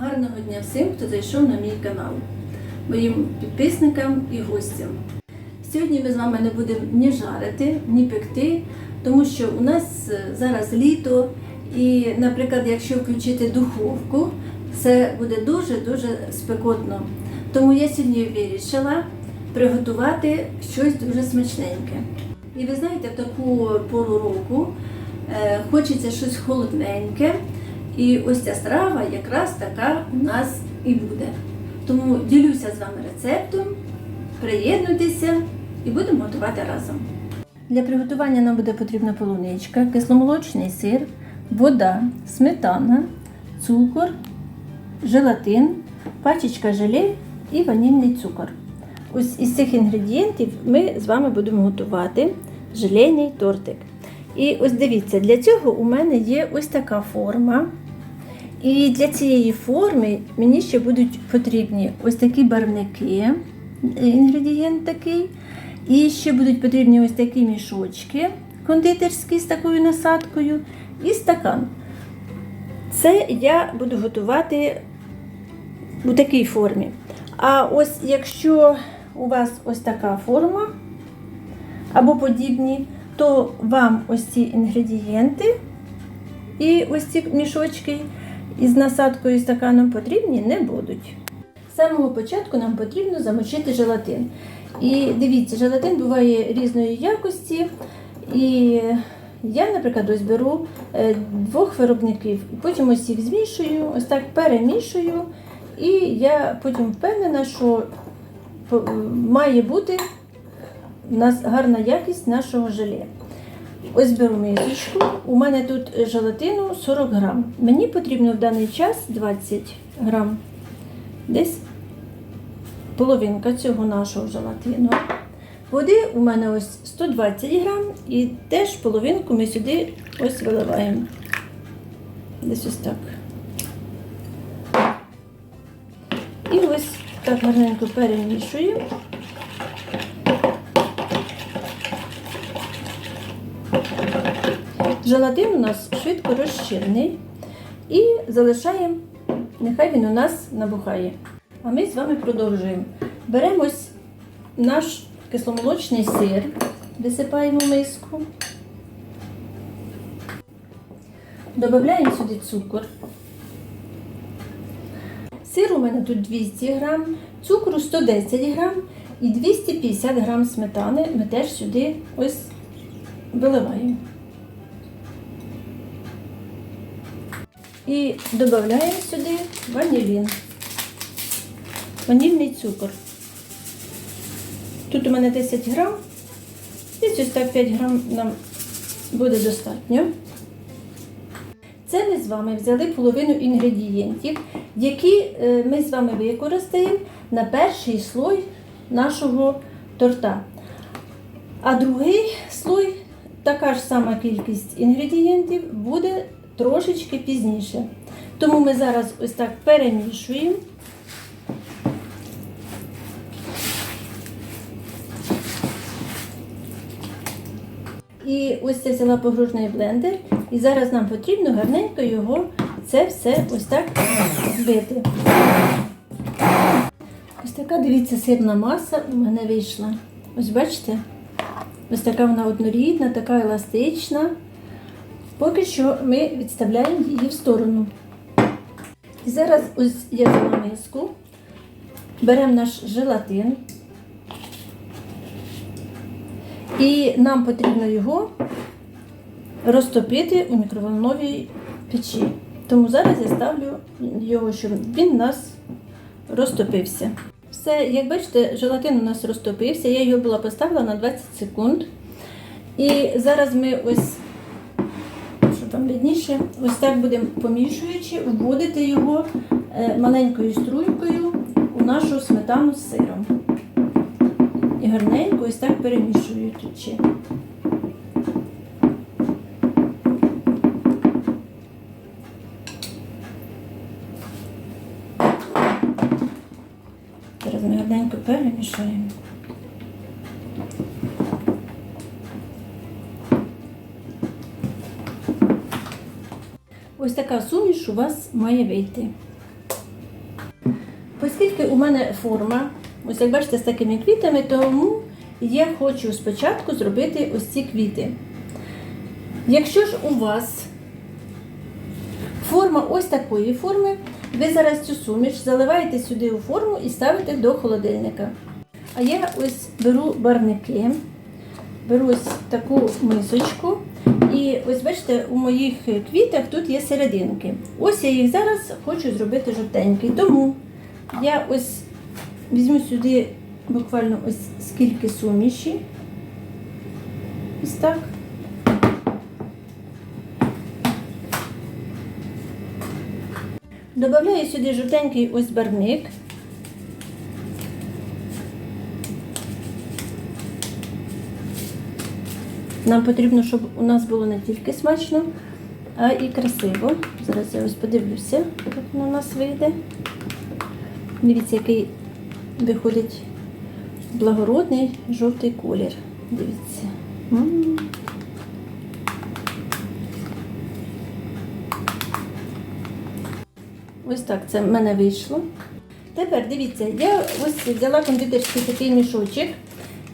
Гарного дня всім, хто зайшов на мій канал, моїм підписникам і гостям. Сьогодні ми з вами не будемо ні жарити, ні пекти, тому що у нас е, зараз літо, і, наприклад, якщо включити духовку, це буде дуже-дуже спекотно. Тому я сьогодні вирішила приготувати щось дуже смачненьке. І ви знаєте, в таку пору року е, хочеться щось холодненьке. І ось ця страва якраз така у нас і буде. Тому ділюся з вами рецептом, приєднуйтеся і будемо готувати разом. Для приготування нам буде потрібна полуничка, кисломолочний сир, вода, сметана, цукор, желатин, пачечка желе і ванільний цукор. Ось із цих інгредієнтів ми з вами будемо готувати желейний тортик. І ось дивіться, для цього у мене є ось така форма. І для цієї форми мені ще будуть потрібні ось такі барвники, інгредієнт такий. І ще будуть потрібні ось такі мішочки кондитерські з такою насадкою і стакан. Це я буду готувати у такій формі. А ось якщо у вас ось така форма або подібні, то вам ось ці інгредієнти і ось ці мішочки із насадкою і стаканом потрібні не будуть. З самого початку нам потрібно замочити желатин. І дивіться, желатин буває різної якості. І я, наприклад, ось беру е, двох виробників, потім ось їх змішую, ось так перемішую. І я потім впевнена, що має бути у нас гарна якість нашого желе. Ось беру мисочку. У мене тут желатину 40 грам. Мені потрібно в даний час 20 грам. Десь половинка цього нашого желатину. Води у мене ось 120 грам і теж половинку ми сюди ось виливаємо. Десь ось так. І ось так гарненько перемішуємо. Желатин у нас швидко розчинний і залишаємо, нехай він у нас набухає. А ми з вами продовжуємо. Беремо ось наш кисломолочний сир, висипаємо в миску. Додаємо сюди цукор. Сир у мене тут 200 грам, цукру 110 грам і 250 грам сметани ми теж сюди ось виливаємо. І додаємо сюди ванілін, ванільний цукор. Тут у мене 10 грам, і ось так 5 грам нам буде достатньо. Це ми з вами взяли половину інгредієнтів, які е, ми з вами використаємо на перший слой нашого торта. А другий слой, така ж сама кількість інгредієнтів, буде трошечки пізніше. Тому ми зараз ось так перемішуємо. І ось я взяла погружний блендер. І зараз нам потрібно гарненько його це все ось так збити. Ось така, дивіться, сирна маса у мене вийшла. Ось бачите? Ось така вона однорідна, така еластична. Поки що ми відставляємо її в сторону. І зараз ось я взяла миску, беремо наш желатин. І нам потрібно його розтопити у мікроволновій печі. Тому зараз я ставлю його, щоб він у нас розтопився. Все, як бачите, желатин у нас розтопився, я його була поставила на 20 секунд. І зараз ми ось, там видніше, ось так будемо помішуючи, вводити його е, маленькою струйкою у нашу сметану з сиром. І гарненько ось так перемішуючи. Зараз ми гарненько перемішаємо. Ось така суміш у вас має вийти. Оскільки у мене форма, ось як бачите, з такими квітами, тому я хочу спочатку зробити ось ці квіти. Якщо ж у вас форма ось такої форми, ви зараз цю суміш заливаєте сюди у форму і ставите до холодильника. А я ось беру барники, беру ось таку мисочку. І ось бачите, у моїх квітах тут є серединки. Ось я їх зараз хочу зробити жовтенький. Тому я ось візьму сюди буквально ось скільки суміші. Ось так. Добавляю сюди жовтенький ось барник. Нам потрібно, щоб у нас було не тільки смачно, а і красиво. Зараз я ось подивлюся, як воно у нас вийде. Дивіться, який виходить благородний жовтий колір. Дивіться. Ось так це в мене вийшло. Тепер дивіться, я ось взяла кондитерський такий мішочок,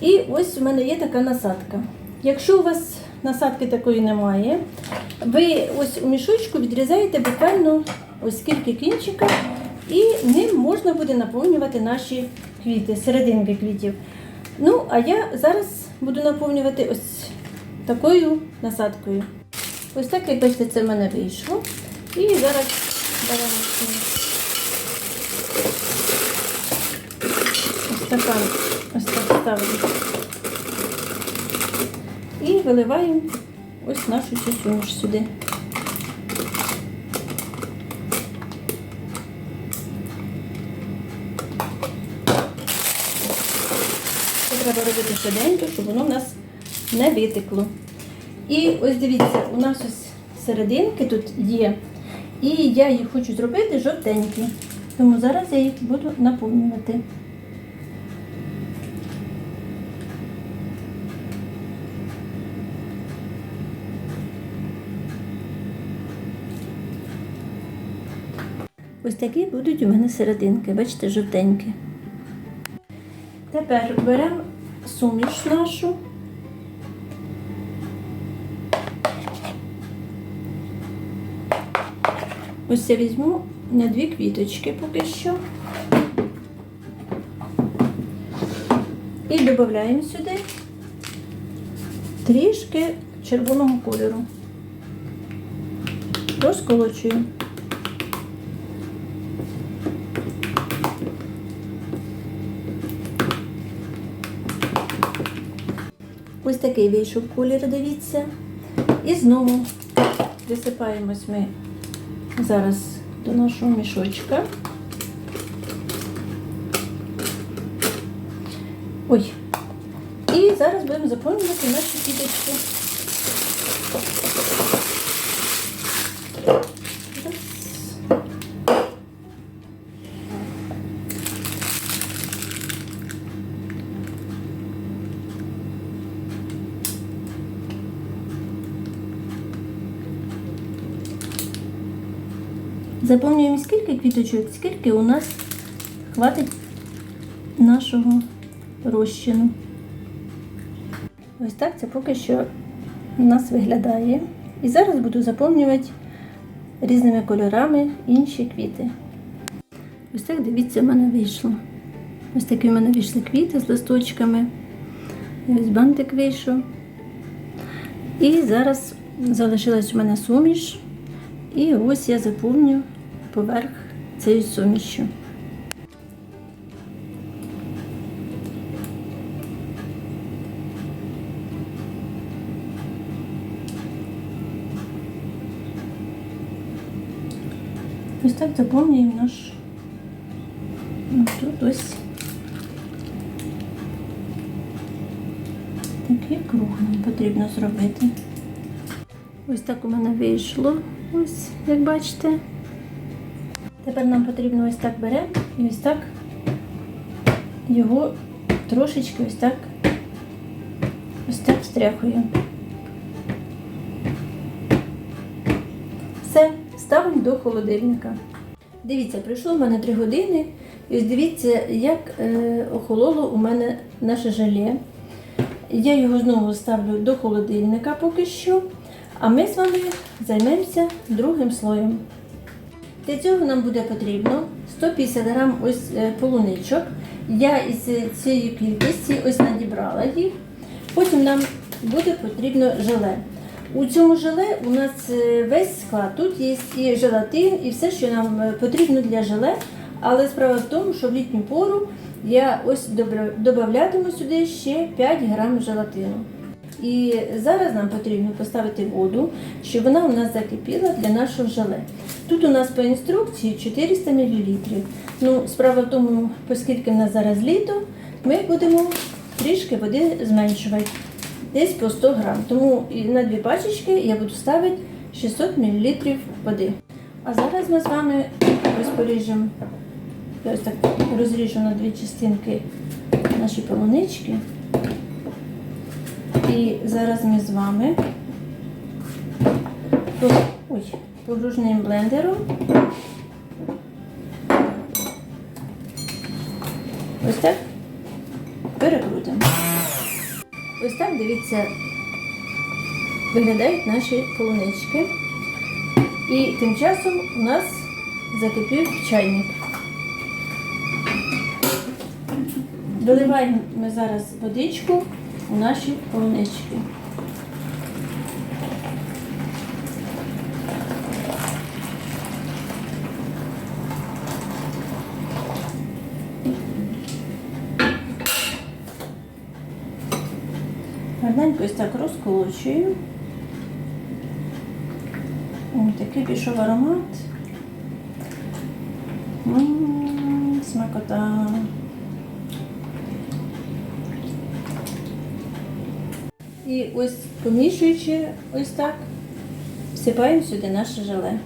і ось у мене є така насадка. Якщо у вас насадки такої немає, ви ось у мішочку відрізаєте буквально ось скільки кінчика, і ним можна буде наповнювати наші квіти, серединки квітів. Ну, а я зараз буду наповнювати ось такою насадкою. Ось так, як бачите, це в мене вийшло. І зараз беремо ось стакан, ось так ставимо. Виливаємо ось нашу цю сюди. Це треба робити швиденько, щоб воно в нас не витекло. І ось дивіться, у нас ось серединки тут є. І я їх хочу зробити жовтенькі. Тому зараз я їх буду наповнювати. Ось такі будуть у мене серединки, бачите, жовтенькі. Тепер беремо суміш нашу. Ось я візьму на дві квіточки поки що. І додаємо сюди трішки червоного кольору. Розколочуємо. Ось такий вийшов колір, дивіться. І знову висипаємось ми зараз до нашого мішочка. Ой. І зараз будемо заповнювати наші квіточки. Заповнюємо скільки квіточок, скільки у нас хватить нашого розчину. Ось так це поки що у нас виглядає. І зараз буду заповнювати різними кольорами інші квіти. Ось так, дивіться, в мене вийшло. Ось такі в мене вийшли квіти з листочками. І ось бантик вийшов. І зараз залишилась у мене суміш. І ось я заповню поверх цією сумішю. Ось так заповнюємо наш тут ось такий круг нам потрібно зробити. Ось так у мене вийшло. Ось, як бачите. Тепер нам потрібно ось так беремо і ось так його трошечки ось так ось так встряхуємо. Все, ставимо до холодильника. Дивіться, пройшло в мене 3 години. І ось дивіться, як е, охололо у мене наше желе. Я його знову ставлю до холодильника поки що. А ми з вами займемося другим слоєм. Для цього нам буде потрібно 150 грам ось е, полуничок. Я із цієї кількості ось надібрала їх. Потім нам буде потрібно желе. У цьому желе у нас е, весь склад. Тут є і желатин, і все, що нам е, потрібно для желе. Але справа в тому, що в літню пору я ось додаватиму сюди ще 5 грам желатину. І зараз нам потрібно поставити воду, щоб вона у нас закипіла для нашого желе. Тут у нас по інструкції 400 мл. Ну, справа в тому, оскільки в нас зараз літо, ми будемо трішки води зменшувати, десь по 100 грам. Тому на дві пачечки я буду ставити 600 мл води. А зараз ми з вами ось поріжемо, я ось так розріжу на дві частинки наші полунички. І зараз ми з вами ой, погружним блендером. Ось так перекрутимо. Ось так, дивіться, виглядають наші полунички. І тим часом у нас закипів чайник. Доливаємо ми зараз водичку у наші полунички. Гарненько ось так розколочую. Такий пішов аромат. М, Смакота. І ось помішуючи ось так, всипаємо сюди наше желе.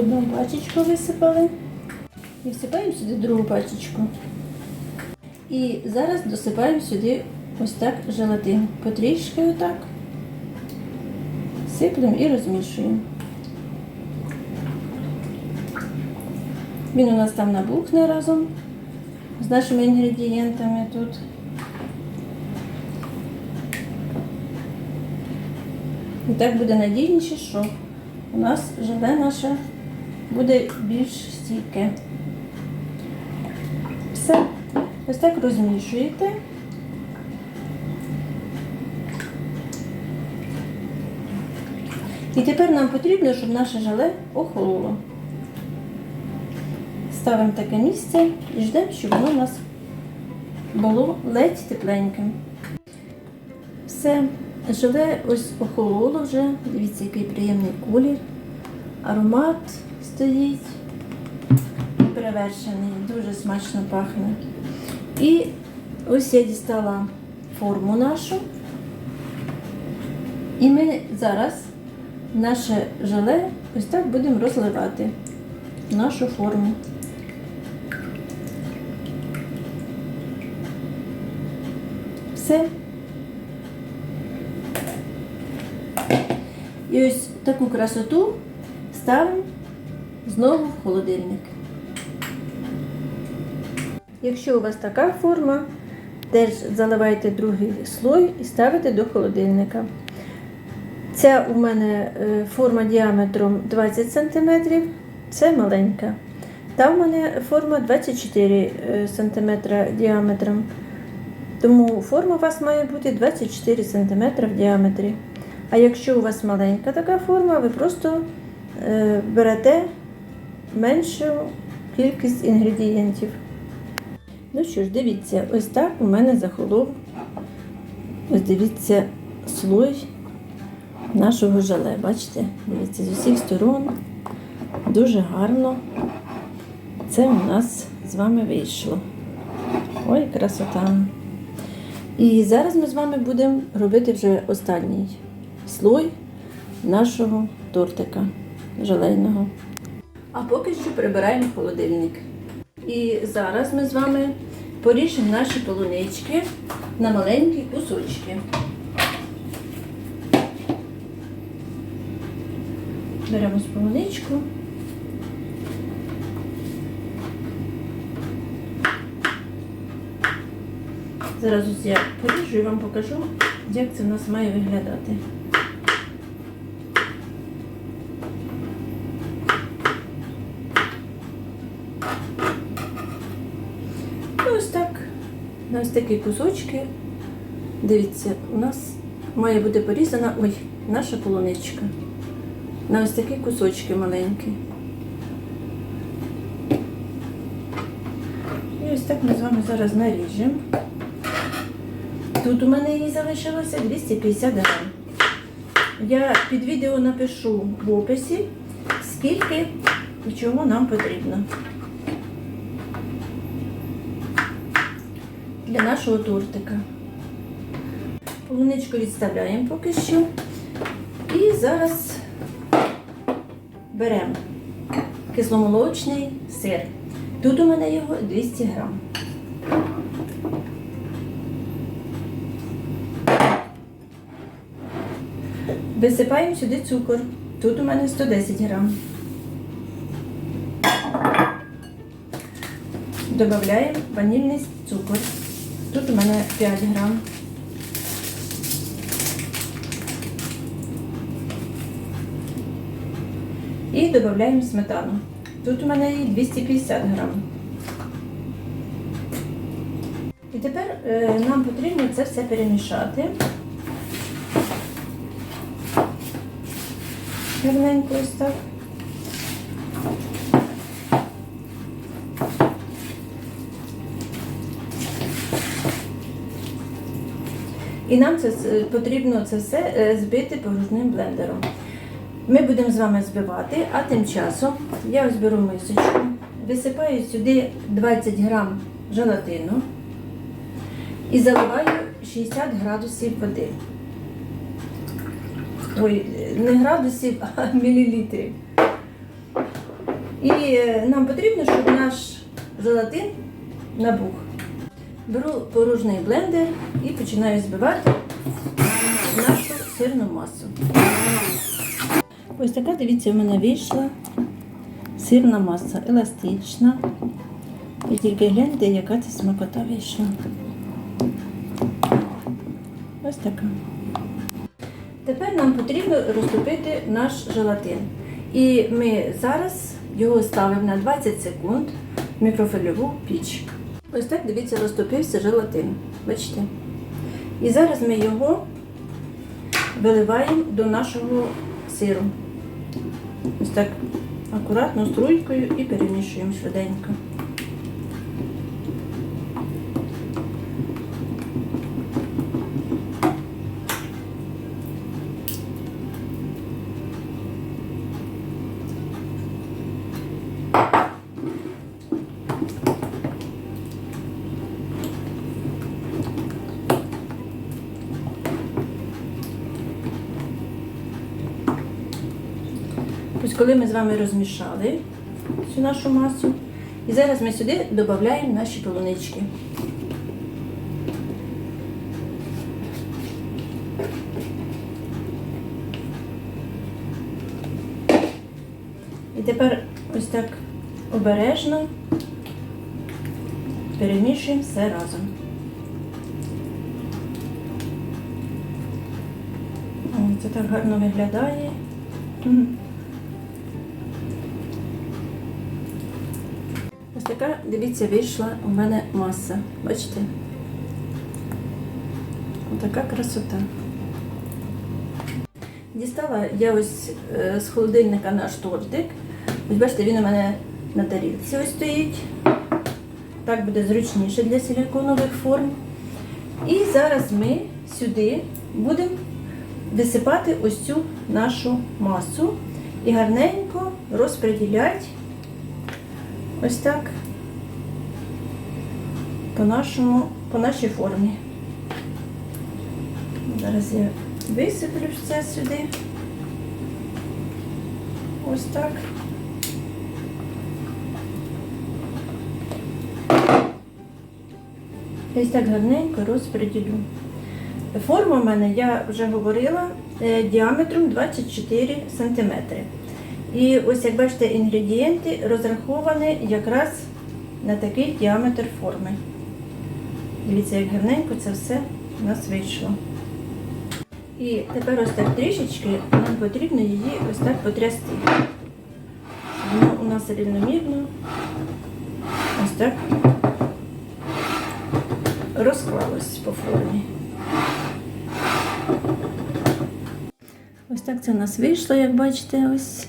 Одну пачечку висипали і всипаємо сюди другу пачечку. І зараз досипаємо сюди ось так желатин. Потрішки отак. Сиплемо і розмішуємо. Він у нас там набухне разом з нашими інгредієнтами тут. І так буде надійніше, що у нас желе наше буде більш стійке. Все. Ось так розмішуєте. І тепер нам потрібно, щоб наше желе охололо. Ставимо таке місце і ждемо, щоб воно у нас було ледь тепленьким. Все, желе ось охололо вже. Дивіться, який приємний колір. Аромат стоїть перевершений, дуже смачно пахне. І ось я дістала форму нашу. І ми зараз наше желе ось так будемо розливати нашу форму. Все. І ось таку красоту ставимо знову в холодильник. Якщо у вас така форма, теж заливайте другий слой і ставите до холодильника. Ця у мене е, форма діаметром 20 см, це маленька. Та в мене форма 24 см діаметром. Тому форма у вас має бути 24 см в діаметрі. А якщо у вас маленька така форма, ви просто е, берете меншу кількість інгредієнтів. Ну що ж, дивіться, ось так у мене захолов. Ось дивіться слой нашого желе. Бачите? Дивіться, з усіх сторон Дуже гарно це у нас з вами вийшло. Ой, красота. І зараз ми з вами будемо робити вже останній слой нашого тортика желейного. А поки що прибираємо холодильник. І зараз ми з вами поріжемо наші полунички на маленькі кусочки. Беремо полуничку. Зараз я поріжу і вам покажу, як це в нас має виглядати. І ось так, на ось такі кусочки. Дивіться, у нас має бути порізана ой, наша полуничка. На ось такі кусочки маленькі. І ось так ми з вами зараз наріжемо. Тут у мене її залишилося 250 грам. Я під відео напишу в описі, скільки і чого нам потрібно. Для нашого тортика. Полуничку відставляємо поки що. І зараз беремо кисломолочний сир. Тут у мене його 200 грам. Висипаємо сюди цукор. Тут у мене 110 грам. Додаємо ванільний цукор. Тут у мене 5 грам. І додаємо сметану. Тут у мене її 250 грам. І тепер е, нам потрібно це все перемішати. Гарненько ось так. І нам це потрібно це все е, збити погружним блендером. Ми будемо з вами збивати, а тим часом я ось беру мисочку, висипаю сюди 20 грам желатину і заливаю 60 градусів води. Ой, не градусів, а мілілітрів. І е, нам потрібно, щоб наш желатин набух. Беру порожній блендер і починаю збивати нашу сирну масу. Ось така, дивіться, в мене вийшла сирна маса, еластична. І тільки гляньте, яка це смакота вийшла. Ось така. Тепер нам потрібно розтопити наш желатин. І ми зараз його ставимо на 20 секунд в мікрофильову піч. Ось так, дивіться, розтопився желатин. Бачите? І зараз ми його виливаємо до нашого сиру. Ось так акуратно струйкою і перемішуємо швиденько. Коли ми з вами розмішали цю нашу масу, і зараз ми сюди додаємо наші полунички. І тепер ось так обережно перемішуємо все разом. Це так гарно виглядає. Така, дивіться, вийшла у мене маса. Бачите? Ось така красота. Дістала я ось е, з холодильника наш тортик. Ось бачите, він у мене на тарілці ось стоїть. Так буде зручніше для силіконових форм. І зараз ми сюди будемо висипати ось цю нашу масу і гарненько розподіляти ось так по, нашому, по нашій формі. Зараз я висиплю все сюди. Ось так. Ось так гарненько розподілю. Форма в мене, я вже говорила, е, діаметром 24 см. І ось як бачите, інгредієнти розраховані якраз на такий діаметр форми. Дивіться, як гарненько це все у нас вийшло. І тепер ось так трішечки нам потрібно її ось так потрясти. Воно у нас рівномірно ось так розклалось по формі. Ось так це у нас вийшло, як бачите, ось.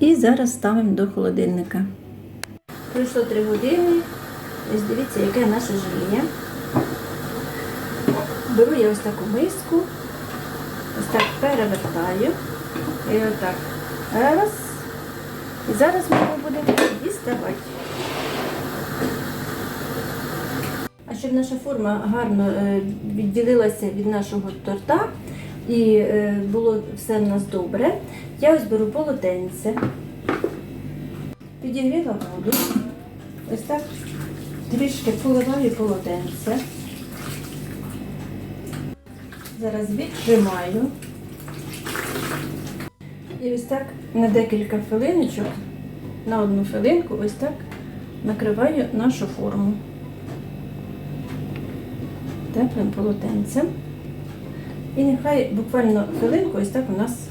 І зараз ставимо до холодильника. Пройшло 3 години. Ось дивіться, яке наше желе. Беру я ось таку миску, ось так перевертаю. І отак. Раз. І зараз ми його будемо діставати. А щоб наша форма гарно е, відділилася від нашого торта і е, було все в нас добре, я ось беру полотенце, підігріла воду, ось так трішки поливаю полотенце. Зараз віджимаю. І ось так на декілька хвилиночок, на одну хвилинку, ось так накриваю нашу форму теплим полотенцем. І нехай буквально хвилинку ось так у нас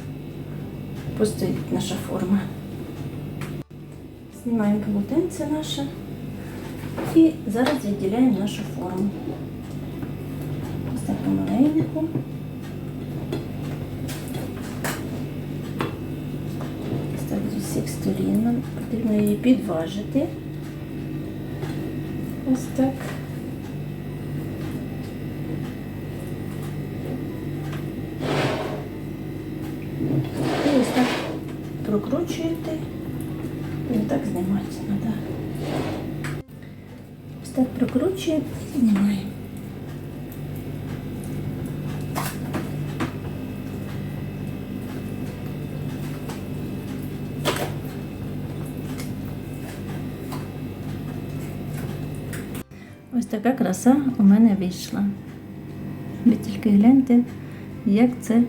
постоїть наша форма. Знімаємо полотенце наше і зараз відділяємо нашу форму. Ось так помаленьку. Ось з усіх сторін нам потрібно її підважити. Ось так. І ось так прокручуєте так прокручуємо і знімаємо. Ось така краса у мене вийшла. Ви тільки гляньте, як це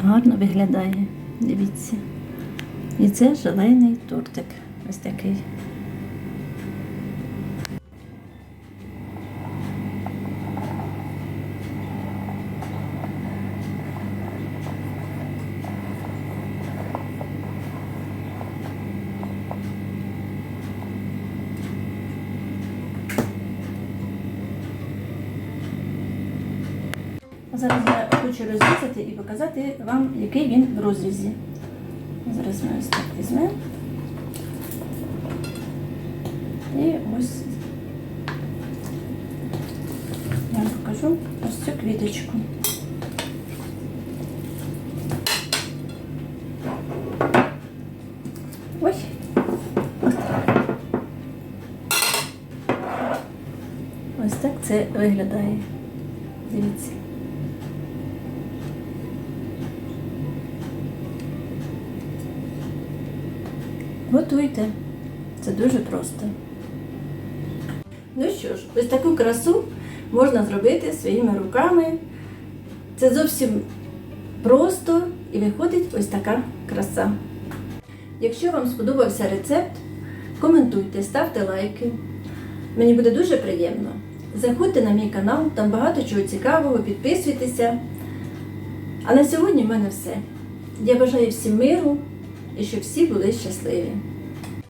гарно виглядає. Дивіться. І це желейний тортик. Ось такий. А Зараз я хочу розрізати і показати вам, який він в розрізі. Зараз ми ось так візьмемо. І ось я вам покажу ось цю квіточку. Ой, ось так. Це виглядає. Дивіться. Готуйте. Це дуже просто. Ну що ж, ось таку красу можна зробити своїми руками. Це зовсім просто і виходить ось така краса. Якщо вам сподобався рецепт, коментуйте, ставте лайки. Мені буде дуже приємно. Заходьте на мій канал, там багато чого цікавого, підписуйтеся. А на сьогодні в мене все. Я бажаю всім миру і щоб всі були щасливі.